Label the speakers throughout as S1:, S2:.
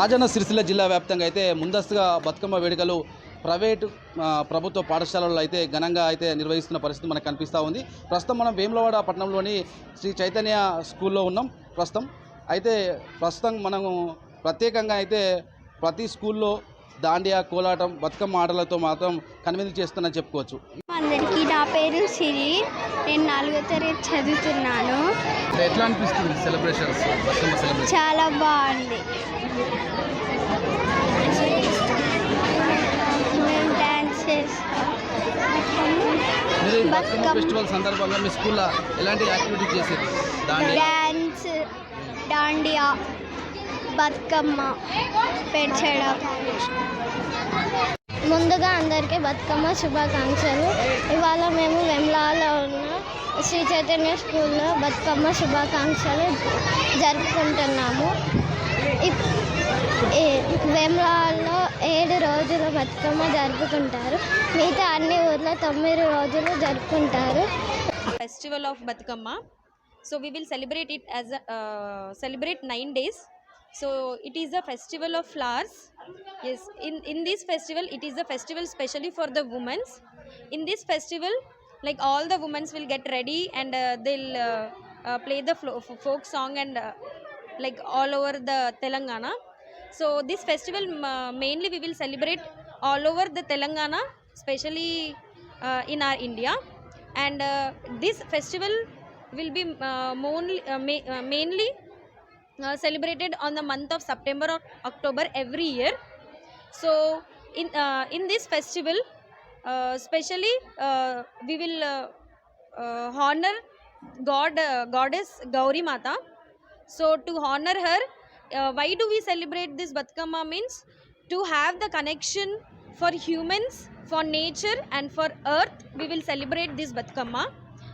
S1: రాజన్న సిరిసిల్ల జిల్లా వ్యాప్తంగా అయితే ముందస్తుగా బతుకమ్మ వేడుకలు ప్రైవేటు ప్రభుత్వ పాఠశాలల్లో అయితే ఘనంగా అయితే నిర్వహిస్తున్న పరిస్థితి మనకు కనిపిస్తూ ఉంది. ప్రస్తుతం మనం వేములవాడ పట్టణంలోని శ్రీ చైతన్య స్కూల్లో ఉన్నాం. ప్రస్తుతం అయితే ప్రస్తుతం మనము ప్రత్యేకంగా అయితే ప్రతి స్కూల్లో దాండియా కోలాటం బతుకమ్మ ఆటలతో మాత్రం కనువిందు చేస్తుందని చెప్పుకోవచ్చు.
S2: అందరికీ నా పేరు సిరి. నేను నాలుగో తరగతి చదువుతున్నాను.
S1: ఎట్లా అనిపిస్తుంది సెలబ్రేషన్స్ బతుకమ్మ సెలబ్రేషన్
S2: చాలా బాగుంది. మేము
S1: మీరు బతుకమ్మ. ఫెస్టివల్ సందర్భంగా మీ స్కూల్లో ఎలాంటి యాక్టివిటీ చేసేది? దాండియా
S2: బతుకమ్మ పెంచడం ముందుగా అందరికీ బతుకమ్మ శుభాకాంక్షలు. ఇవాళ మేము వెమ్లాలో ఉన్న. శ్రీ చైతన్య స్కూల్లో బతుకమ్మ శుభాకాంక్షలు జరుపుకుంటున్నాము. వేమరాల్లో ఏడు రోజులు బతుకమ్మ జరుపుకుంటారు. మిగతా అన్ని ఊర్లో తొమ్మిది రోజులు జరుపుకుంటారు.
S3: Festival of Bathukamma. So we will celebrate it as celebrate nine days so it is the festival of flowers S in in this festival it is the festival specially for the womens in this festival like all the women will get ready and uh, they'll uh, uh, play the folk song and uh, like all over the Telangana. So this festival uh, mainly we will celebrate all over the Telangana, especially uh, in our India and uh, this festival will be uh, monly, uh, ma- uh, mainly uh, celebrated on the month of September or October every year. So in uh, in this festival, especially uh, we will uh, uh, honor God uh, goddess Gauri Mata. So to honor her, uh, why do we celebrate this Batkama means to have the connection for humans, for nature and for earth. We will celebrate this Batkama.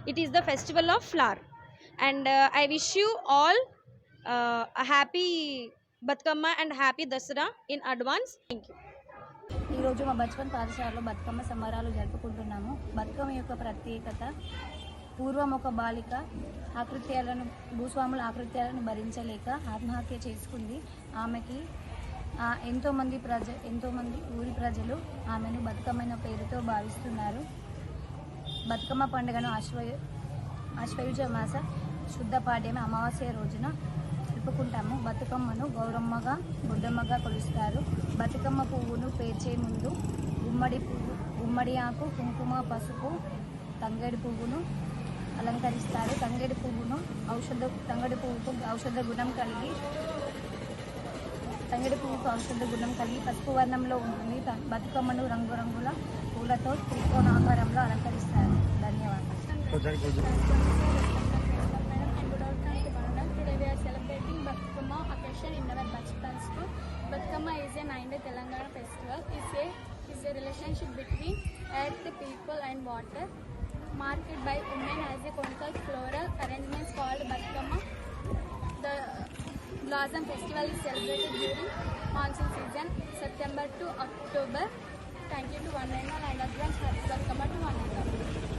S3: It is the festival of flower, and uh, I wish you all uh, a happy Batkama and happy Dasara in advance. Thank you.
S4: ఈరోజు మా బచ్పన్ పాఠశాలలో బతుకమ్మ సంబరాలు జరుపుకుంటున్నాము. బతుకమ్మ యొక్క ప్రత్యేకత పూర్వం ఒక బాలిక ఆకృత్యాలను భూస్వాముల ఆకృత్యాలను భరించలేక ఆత్మహత్య చేసుకుంది. ఆమెకి ఎంతోమంది ప్రజ ఎంతోమంది ఊరి ప్రజలు ఆమెను బతుకమ్మైన పేరుతో భావిస్తున్నారు. బతుకమ్మ పండుగను అశ్వయు అశ్వయుజ మాస శుద్ధ పాడ్యమి అమావాస్య రోజున జరుపుకుంటాము బతుకమ్మను గౌరమ్మగా గుడ్డమ్మగా కొలుస్తారు. బతుకమ్మ పువ్వును పేర్చే ముందు గుమ్మడి పువ్వు గుమ్మడి ఆకు కుంకుమ పసుపు తంగేడి పువ్వును అలంకరిస్తారు. తంగేడి పువ్వును ఔషధ తంగడి పువ్వుకు ఔషధ గుణం కలిగి తంగడి పువ్వుకు ఔషధ గుణం కలిగి పసుపు వర్ణంలో ఉంటుంది. బతుకమ్మను రంగురంగుల పూలతో త్రికోణ ఆకారంలో అలంకరిస్తారు. ధన్యవాదాలు.
S5: Batkama in our Bachpan school. Batkama is a nine-day Telangana festival. It's a is a relationship between earth, people, and water, marked by women as a conical floral arrangements called Batkama. The Blossom Festival is celebrated during monsoon season, September to October. Thank you to one and all, and advance happy Batkama to one and all.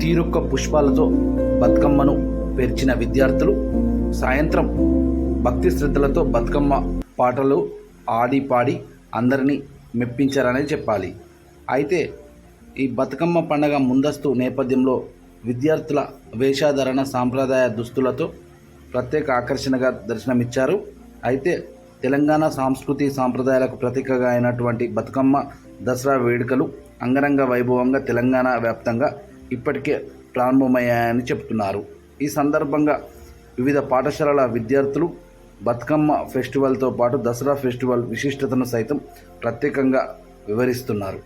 S6: తీరొక్క పుష్పాలతో బతుకమ్మను పేర్చిన విద్యార్థులు సాయంత్రం భక్తి శ్రద్ధలతో బతుకమ్మ పాటలు ఆడి పాడి అందరినీ మెప్పించారనే చెప్పాలి. అయితే ఈ బతుకమ్మ పండగ ముందస్తు నేపథ్యంలో విద్యార్థుల వేషాధరణ సాంప్రదాయ దుస్తులతో ప్రత్యేక ఆకర్షణగా దర్శనమిచ్చారు. అయితే తెలంగాణ సాంస్కృతి సాంప్రదాయాలకు ప్రతీకగా అయినటువంటి బతుకమ్మ దసరా వేడుకలు అంగరంగ వైభవంగా తెలంగాణ వ్యాప్తంగా ఇప్పటికే ప్రారంభమయ్యాయని చెప్తున్నారు. ఈ సందర్భంగా వివిధ పాఠశాలల విద్యార్థులు బతుకమ్మ ఫెస్టివల్తో పాటు దసరా ఫెస్టివల్ విశిష్టతను సైతం ప్రత్యేకంగా వివరిస్తున్నారు.